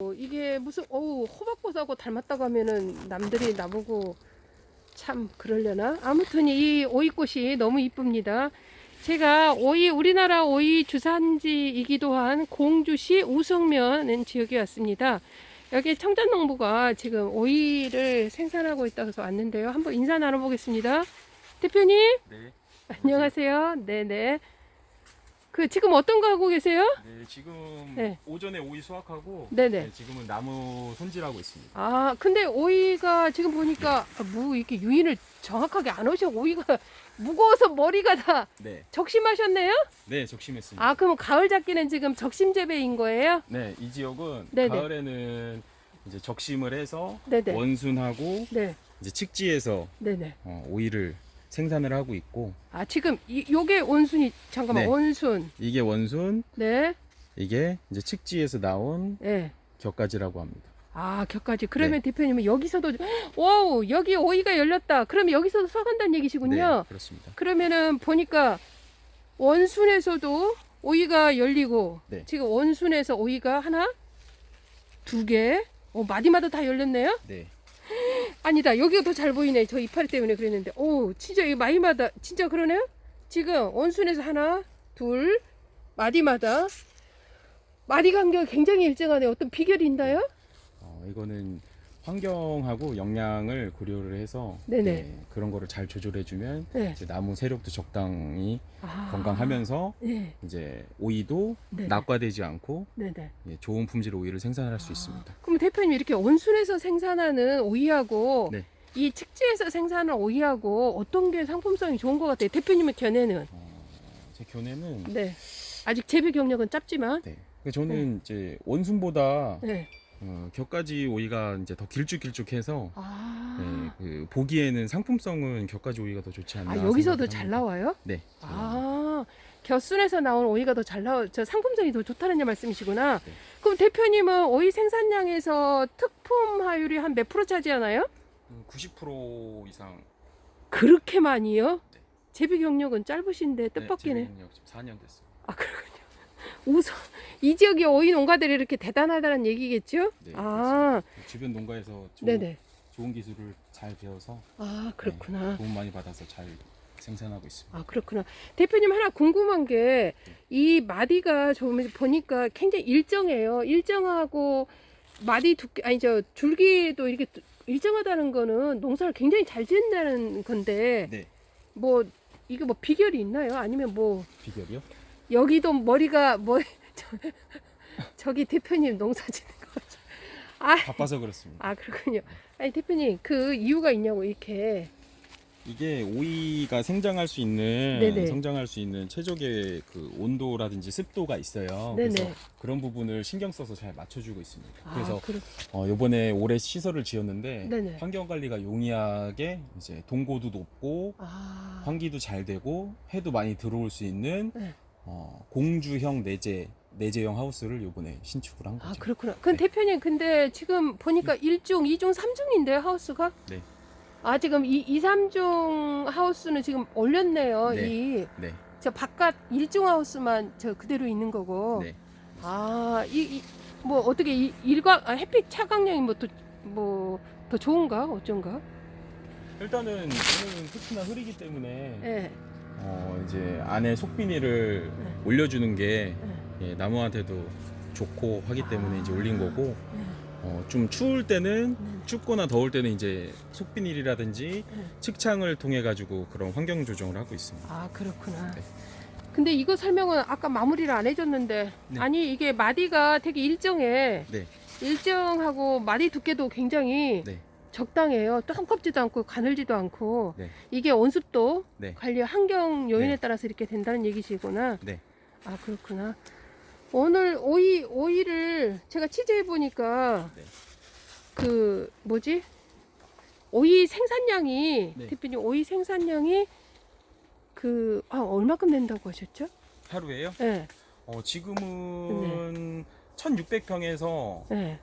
어, 이게 무슨 어우 호박꽃하고 닮았다고 하면은 남들이 나보고 참 그러려나? 아무튼 이 오이꽃이 너무 이쁩니다. 제가 오이 우리나라 오이 주산지이기도 한 공주시 우성면 지역에 왔습니다. 여기 청전농부가 지금 오이를 생산하고 있다고 해서 왔는데요. 한번 인사 나눠보겠습니다. 대표님 네. 안녕하세요. 네네. 그 지금 어떤 거 하고 계세요? 네, 지금 네. 오전에 오이 수확하고 네네. 네, 지금은 나무 손질하고 있습니다. 아, 근데 오이가 지금 보니까 아, 뭐 이렇게 유인을 정확하게 안 오셔. 오이가 무거워서 머리가 다 네. 적심하셨네요? 네, 적심했습니다. 아, 그럼 가을 잡기는 지금 적심 재배인 거예요? 네, 이 지역은 네네. 가을에는 이제 적심을 해서 네네. 원순하고 네, 이제 측지에서 네네. 어, 오이를 생산을 하고 있고 아, 지금 이, 요게 원순이, 잠깐만, 네. 원순. 이게 원순, 네, 이게 이제 측지에서 나온 네. 격가지라고 합니다. 아, 격까지. 그러면 대표님은 여기서도, 와우, 여기 오이가 열렸다. 그러면 여기서도 수확한다는 얘기시군요. 네, 그렇습니다. 그러면은 보니까 원순에서도 오이가 열리고 네. 지금 원순에서 오이가 하나, 두 개, 어, 마디마다 다 열렸네요. 네. 아니다, 여기가 더 잘 보이네. 저 이파리 때문에 그랬는데, 오, 진짜 이 마디마다 진짜 그러네요. 지금 원순에서 하나, 둘, 마디마다 마디 간격이 굉장히 일정하네. 어떤 비결이 있나요? 어, 이거는 환경하고 영양을 고려를 해서 네네. 네, 그런 거를 잘 조절해 주면 네. 이제 나무 세력도 적당히 아, 건강하면서 네, 이제 오이도 네네. 낙과되지 않고 네네. 예, 좋은 품질 오이를 생산할 아. 수 있습니다. 그럼 대표님 이렇게 원순에서 생산하는 오이하고 네. 이 측지에서 생산하는 오이하고 어떤 게 상품성이 좋은 것 같아요? 대표님의 견해는 어, 제 견해는 네 아직 재배 경력은 짧지만 네. 그 저는 이제 원순보다 네. 어, 격가지 오이가 이제 더 길쭉길쭉해서 아, 네, 그 보기에는 상품성은 격가지 오이가 더 좋지 않나. 아 여기서도 생각을 잘 합니다. 나와요? 네. 잘 나옵니다. 아 곁순에서 나온 오이가 더 잘 나와 저 상품성이 더 좋다는 말씀이시구나. 네. 그럼 대표님은 오이 생산량에서 특품 하율이 한 몇 프로 차지하나요? 음, 90% 이상 그렇게 많이요? 네. 재배 경력은 짧으시는데 뜻밖이네. 네, 지금 4년 됐어요. 아 그렇군요. 우선 이 지역의 오이 농가들이 이렇게 대단하다는 얘기겠죠? 네, 아, 주변 농가에서 좋은, 네네. 좋은 기술을 잘 배워서 아 그렇구나. 도움 많이 받아서 잘 생산하고 있습니다. 아 그렇구나. 대표님 하나 궁금한 게 이 마디가 좀 보니까 굉장히 일정해요. 일정하고 마디 두께 아니 저 줄기도 이렇게 두- 일정하다는 거는 농사를 굉장히 잘 짓는다는 건데 네. 뭐 이거 뭐 비결이 있나요? 아니면 뭐 비결이요? 여기도 머리가 뭐 저, 저기 대표님 농사 짓는 거죠. 아, 바빠서 그렇습니다. 아 그렇군요. 아니 대표님 그 이유가 있냐고 이렇게 이게 오이가 생장할 수 있는 네네. 성장할 수 있는 최적의 그 온도라든지 습도가 있어요. 네네. 그래서 그런 부분을 신경 써서 잘 맞춰주고 있습니다. 그래서 아, 그렇, 어, 이번에 올해 시설을 지었는데 네네. 환경 관리가 용이하게 이제 동고도 높고 아, 환기도 잘 되고 해도 많이 들어올 수 있는 네. 어, 공주형 내재 내재형 하우스를 이번에 신축을 한아 거죠. 그렇구나. 그 대표님 근데 지금 보니까 일중이중삼중인데 하우스가? 네. 아 지금 이 2, 3중 하우스는 지금 올렸네요. 네. 이 네, 저 바깥 일중 하우스만 저 그대로 있는 거고. 네. 아, 이, 이, 뭐, 어떻게, 이, 일광, 아, 햇빛 차광량이 뭐, 또, 뭐, 더 좋은가? 어쩐가? 일단은 오늘은 특히나 흐리기 때문에 예, 어, 이제 안에 속비닐을 네. 올려주는 게 예, 예, 나무한테도 좋고 하기 때문에 아. 이제 올린 거고 예. 어, 좀 추울 때는 네. 춥거나 더울 때는 이제 속비닐이라든지 네. 측창을 통해 가지고 그런 환경 조정을 하고 있습니다. 아, 그렇구나. 네. 근데 이거 설명은 아까 마무리를 안 해줬는데, 네. 아니, 이게 마디가 되게 일정해. 네, 일정하고 마디 두께도 굉장히 네, 적당해요. 또 한껍지도 않고 가늘지도 않고. 네. 이게 온습도 네. 관리 환경 요인에 네. 따라서 이렇게 된다는 얘기시구나. 네. 아 그렇구나. 오늘 오이 오이를 제가 취재해 보니까 네. 그 뭐지 오이 생산량이 네. 대표님 오이 생산량이 그 아, 얼마큼 된다고 하셨죠? 하루에요? 네, 어, 지금은 1,600평에서 네.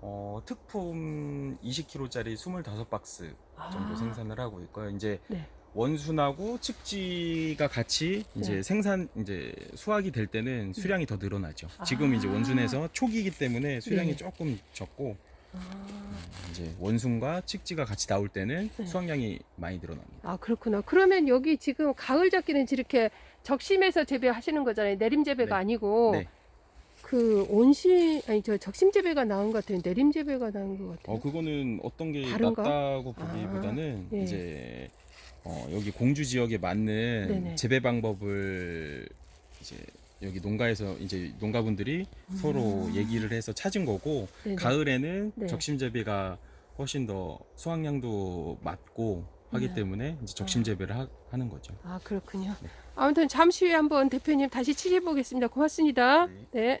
어, 특품 20kg짜리 25박스 정도 아, 생산을 하고 있고요. 이제 네. 원순하고 측지가 같이 이제 네. 생산 이제 수확이 될 때는 수량이 더 늘어나죠. 지금 이제 아. 원순에서 초기이기 때문에 수량이 네. 조금 적고 아, 이제 원순과 측지가 같이 나올 때는 네. 수확량이 많이 늘어납니다. 아 그렇구나. 그러면 여기 지금 가을 잡기는 이렇게 적심해서 재배하시는 거잖아요. 내림 재배가 네. 아니고 네. 그 온시 아니 저 적심 재배가 나은 것 같아요. 내림 재배가 나은 것 같아요. 어 그거는 어떤 게 다른가? 낫다고 보기보다는 아, 예. 이제 어, 여기 공주 지역에 맞는 네네. 재배 방법을 이제 여기 농가에서 이제 농가분들이 서로 얘기를 해서 찾은 거고 음. 네네. 가을에는 네. 적심 재배가 훨씬 더 수확량도 맞고 하기 네. 때문에 이제 적심 재배를 하, 는 거죠. 아 그렇군요. 네. 아무튼 잠시 후에 한번 대표님 다시 취재해 보겠습니다. 고맙습니다. 네. 네.